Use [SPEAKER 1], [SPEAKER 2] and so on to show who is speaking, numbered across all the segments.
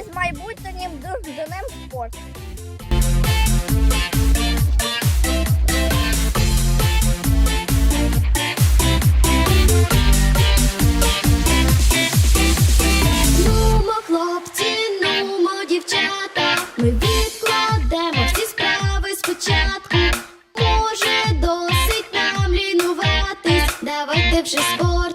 [SPEAKER 1] із майбутнім днем спорту.
[SPEAKER 2] Нумо, хлопці, нумо, дівчата, ми відкладемо всі справи спочатку. Може, досить нам лінуватись, давайте вже спортом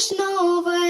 [SPEAKER 2] Хочеш нове.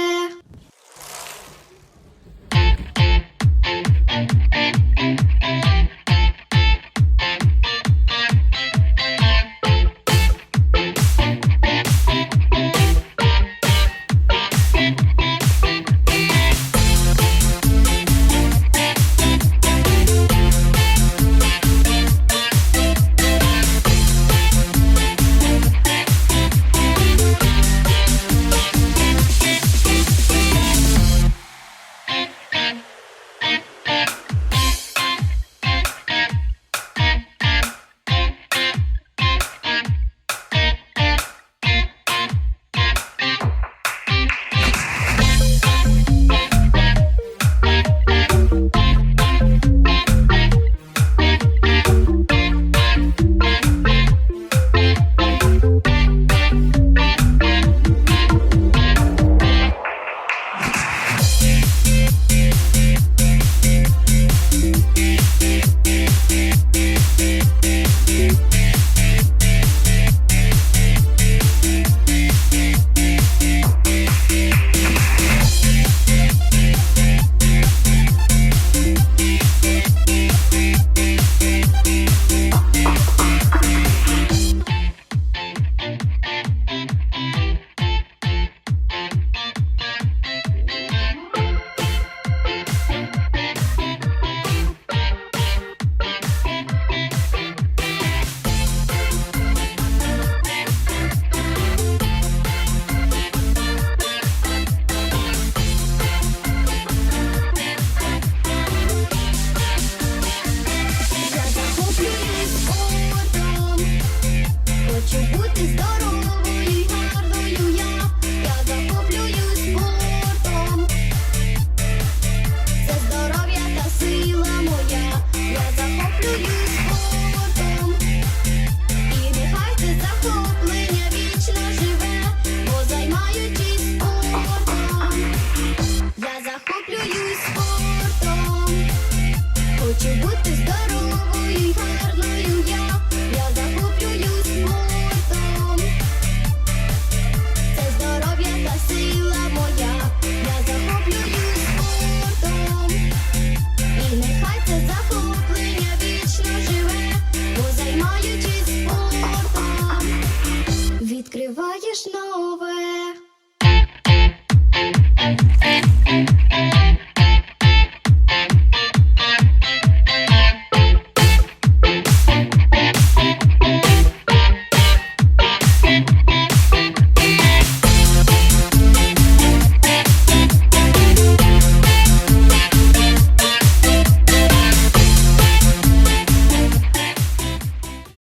[SPEAKER 2] Хочу бути здоровою, гарною я.